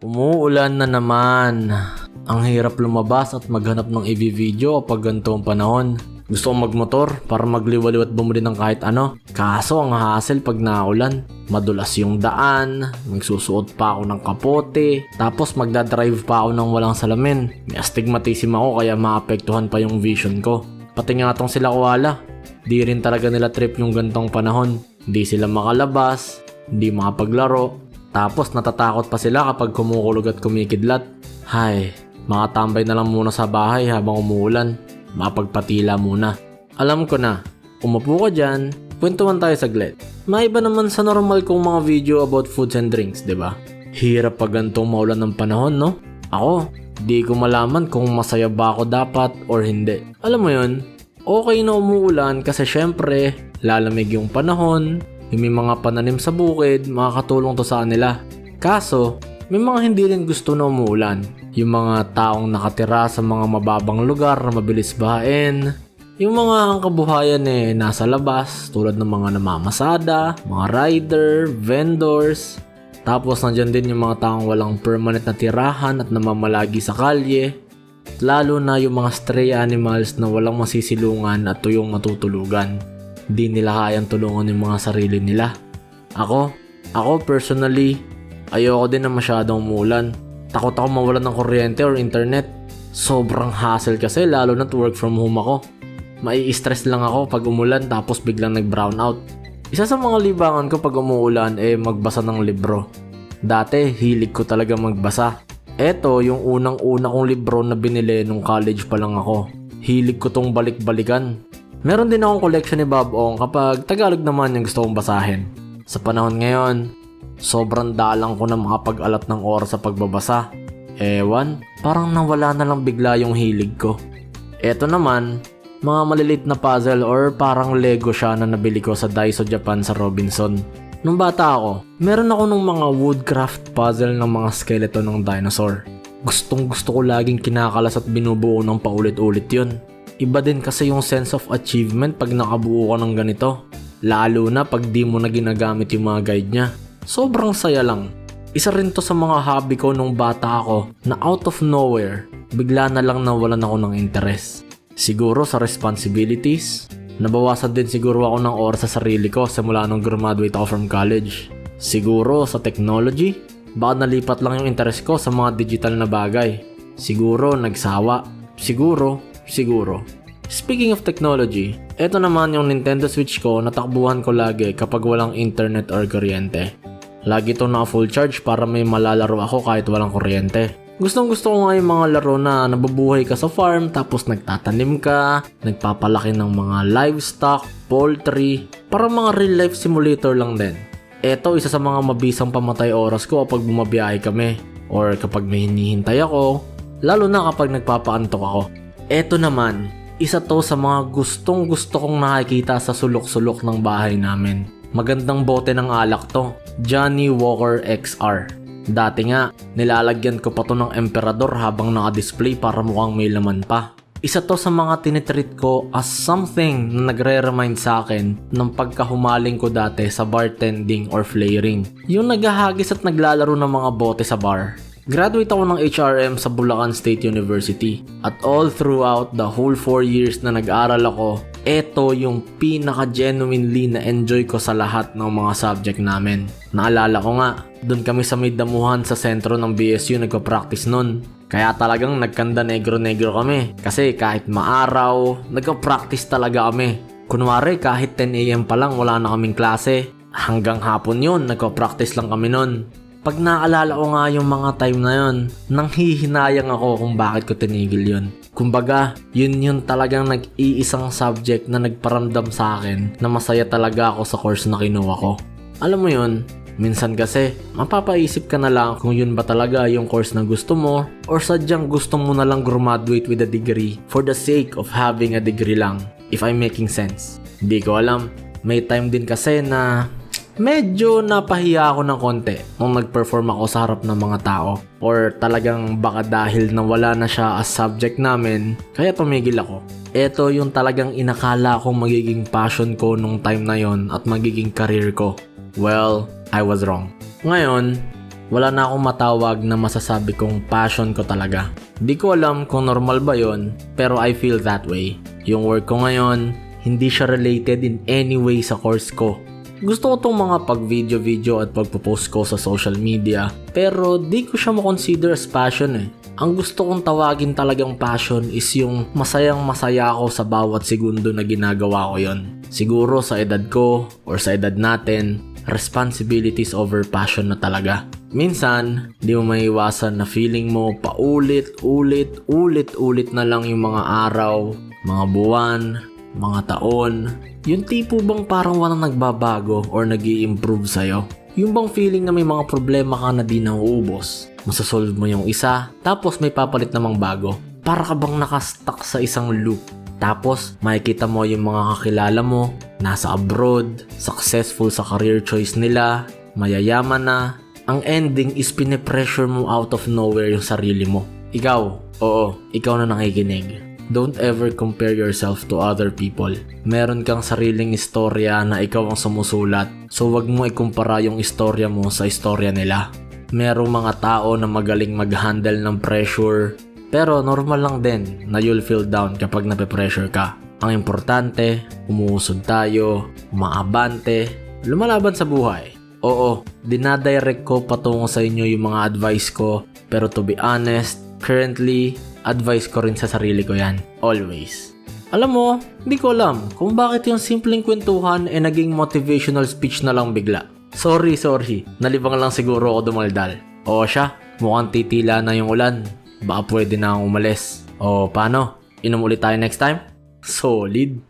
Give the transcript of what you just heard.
Umuulan na naman. Ang hirap lumabas at maghanap ng AV video kapag ganito ang panahon. Gusto kong magmotor para magliwaliw at bumili ng kahit ano. Kaso ang hassle pag naulan. Madulas yung daan, magsusuot pa ako ng kapote, tapos magdadrive pa ako ng walang salamin. May astigmatism ako kaya maapektuhan pa yung vision ko. Pati nga tong sila kuwala. Di rin talaga nila trip yung gantong panahon. Di sila makalabas, hindi makapaglaro, tapos natatakot pa sila kapag kumukulog at kumikidlat. Hay, makatambay na lang muna sa bahay habang umuulan. Mapagpatila muna. Alam ko na, umupo ka dyan, kwentuhan tayo saglit. Maiba naman sa normal kong mga video about foods and drinks, di ba? Hirap pag gantong maulan ng panahon, no? Ako, di ko malaman kung masaya ba ako dapat or hindi. Alam mo yun, okay na umuulan kasi syempre, lalamig yung panahon, yung may mga pananim sa bukid, makakatulong to sa kanila. Kaso, may mga hindi rin gusto na umuulan. Yung mga taong nakatira sa mga mababang lugar na mabilis bahain. Yung mga ang kabuhayan eh nasa labas tulad ng mga namamasada, mga rider, vendors. Tapos nandyan din yung mga taong walang permanent na tirahan at namamalagi sa kalye. Lalo na yung mga stray animals na walang masisilungan at tuyong matutulugan. Di nila kayang tulungan yung mga sarili nila. Ako, ako personally, ayoko din na masyadong umulan. Takot ako mawalan ng kuryente or internet. Sobrang hassle kasi lalo na to work from home ako. Mai-stress lang ako pag umulan tapos biglang nag-brown out. Isa sa mga libangan ko pag umuulan eh magbasa ng libro. Dati, hilig ko talaga magbasa. Eto, yung unang-una kong libro na binili nung college pa lang ako. Hilig ko tong balik-balikan. Meron din akong collection ni Bob Ong kapag Tagalog naman yung gusto kong basahin. Sa panahon ngayon, sobrang dalang ko na makapag-alat ng oras sa pagbabasa. Ewan, parang nawala na lang bigla yung hilig ko. Eto naman, mga maliliit na puzzle or parang Lego siya na nabili ko sa Daiso Japan sa Robinson. Nung bata ako, meron ako ng mga woodcraft puzzle ng mga skeleton ng dinosaur. Gustong gusto ko laging kinakalas at binubuo ng paulit-ulit yun. Iba din kasi yung sense of achievement pag nakabuo ka ng ganito. Lalo na pag di mo na ginagamit yung mga guide niya. Sobrang saya lang. Isa rin to sa mga hobby ko nung bata ako na out of nowhere, bigla na lang nawalan ako ng interest. Siguro sa responsibilities, nabawasan din siguro ako ng oras sa sarili ko simula nung graduate ako from college. Siguro sa technology, baka nalipat lang yung interest ko sa mga digital na bagay. Siguro nagsawa. Siguro, siguro. Speaking of technology, eto naman yung Nintendo Switch ko na takbuhan ko lagi kapag walang internet or kuryente. Lagi to na full charge para may malalaro ako kahit walang kuryente. Gustong gusto ko nga yung mga laro na nabubuhay ka sa farm tapos nagtatanim ka, nagpapalaki ng mga livestock, poultry, para mga real life simulator lang din. Eto isa sa mga mabisang pamatay oras ko kapag bumabiyahe kami or kapag may hinihintay ako, lalo na kapag nagpapaantok ako. Eto naman, isa to sa mga gustong gusto kong nakikita sa sulok-sulok ng bahay namin. Magandang bote ng alak to, Johnny Walker XR. Dati nga, nilalagyan ko pa to ng emperador habang naka-display para mukhang may laman pa. Isa to sa mga tinitreat ko as something na nagre-remind sa akin ng pagkahumaling ko dati sa bartending or flaring. Yung naghahagis at naglalaro ng mga bote sa bar. Graduate ako ng HRM sa Bulacan State University at all throughout the whole 4 years na nag-aral ako, eto yung pinaka-genuinely na enjoy ko sa lahat ng mga subject namin. Naalala ko nga, doon kami sa may damuhan sa sentro ng BSU nagpa-practice nun. Kaya talagang nagkanda negro-negro kami. Kasi kahit maaraw, nagpa-practice talaga kami. Kunwari kahit 10am pa lang wala na kaming klase. Hanggang hapon yun, nagpa-practice lang kami nun. Pag naalala ko nga yung mga time na yun, nang hihinayang ako kung bakit ko tinigil yun. Kumbaga, yun yun talagang nag-iisang subject na nagparamdam sa akin na masaya talaga ako sa course na kinuha ko. Alam mo yun, minsan kasi, mapapaisip ka na lang kung yun ba talaga yung course na gusto mo or sadyang gusto mo na lang graduate with a degree for the sake of having a degree lang, if I'm making sense. Hindi ko alam. May time din kasi na medyo napahiya ako ng konti nung nag-perform ako sa harap ng mga tao. Or talagang baka dahil na wala na siya as subject namin, kaya tumigil ako. Ito yung talagang inakala kong magiging passion ko nung time na yon at magiging career ko. Well, I was wrong. Ngayon, wala na akong matawag na masasabi kong passion ko talaga. Di ko alam kung normal ba yon, pero I feel that way. Yung work ko ngayon, hindi siya related in any way sa course ko. Gusto ko tong mga pag video video at pagpo-post ko sa social media, pero di ko siya makonsider as passion eh. Ang gusto kong tawagin talagang passion is yung masayang masaya ako sa bawat segundo na ginagawa ko yon. Siguro sa edad ko or sa edad natin, responsibilities over passion na talaga. Minsan, di mo maiwasan na feeling mo paulit, ulit, ulit, ulit na lang yung mga araw, mga buwan, mga taon. Yung tipo bang parang walang nagbabago or nag improve sa'yo? Yung bang feeling na may mga problema ka na di nauubos? Masasolve mo yung isa, tapos may papalit namang bago. Para ka bang nakastuck sa isang loop. Tapos, makikita mo yung mga kakilala mo, nasa abroad, successful sa career choice nila, mayayaman na. Ang ending is pinipressure mo out of nowhere yung sarili mo. Ikaw, oo, ikaw na nakikinig. Don't ever compare yourself to other people. Meron kang sariling istorya na ikaw ang sumusulat, so wag mo ikumpara yung istorya mo sa istorya nila. Merong mga tao na magaling mag-handle ng pressure, pero normal lang din na you'll feel down kapag nape-pressure ka. Ang importante, umuusod tayo, umaabante, lumalaban sa buhay. Oo, dinadirect ko patungo sa inyo yung mga advice ko, pero to be honest, currently, advice ko rin sa sarili ko yan. Always. Alam mo, hindi ko alam kung bakit yung simpleng kwentuhan ay naging motivational speech na lang bigla. Sorry, sorry. Nalibang lang siguro ako dumaldal. Oo siya, mukhang titila na yung ulan. Baka pwede na akong umalis. O paano? Inom ulit tayo next time? Solid.